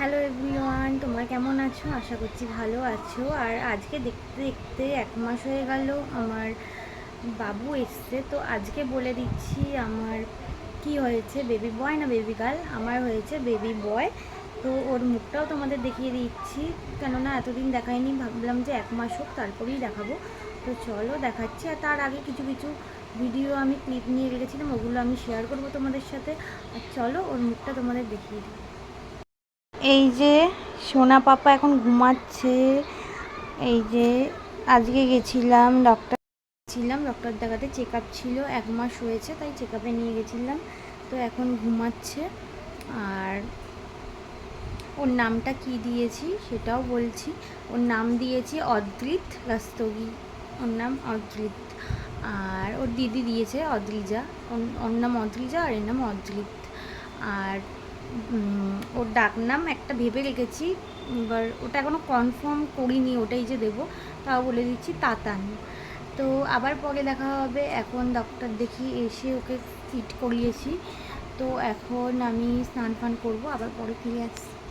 Hello everyone, তোমরা কেমন আছো? আশা করছি ভালো আছো। আর আজকে দেখতে দেখতে এক মাস হয়ে গেল, আমার বাবু এসছে। তো আজকে বলে দিচ্ছি, আমার কি হয়েছে বেবি বয় না বেবি গার্ল আমার হয়েছে বেবি বয় তো ওর মুখটাও তোমাদের দেখিয়ে দিচ্ছি। কেননা এতদিন দেখাইনি ভাবলাম যে এক মাস হোক, তারপরেই দেখাবো। তো চলো দেখাচ্ছি। আর তার আগে কিছু কিছু ভিডিও আমি ক্লিপ নিয়ে রেখেছিলাম, ওগুলো আমি শেয়ার করব তোমাদের সাথে। আর চলো ওর মুখটা তোমাদের দেখিয়ে দিই। এই যে সোনা পাপা এখন ঘুমাচ্ছে। এই যে আজকে গেছিলাম ডক্টর ছিলাম ডক্টর দেখাতে চেক আপ ছিল, এক মাস হয়েছে, তাই চেক আপে নিয়ে গেছিলাম। তো এখন ঘুমাচ্ছে। আর ওর নামটা কি দিয়েছি সেটাও বলছি। ওর নাম দিয়েছি অদ্রিত রাস্তগি। ওর নাম অদ্রিত। আর ওর দিদি দিয়েছে অদ্রিজা। ওর- ওর নাম অদ্রিজা আর এর নাম অদ্রিত। আর উম, ওর ডাক নাম একটা ভেবে রেখেছি। এবার ওটা এখনও কনফার্ম করিনি ওটাই যে দেবো। তাও বলে দিচ্ছি তাতান। তো আবার পরে দেখা হবে। এখন ডক্টর দেখি এসে ওকে ফিট করিয়েছি। তো এখন আমি স্নান ফান করব আবার পরে ফিরে আসছি।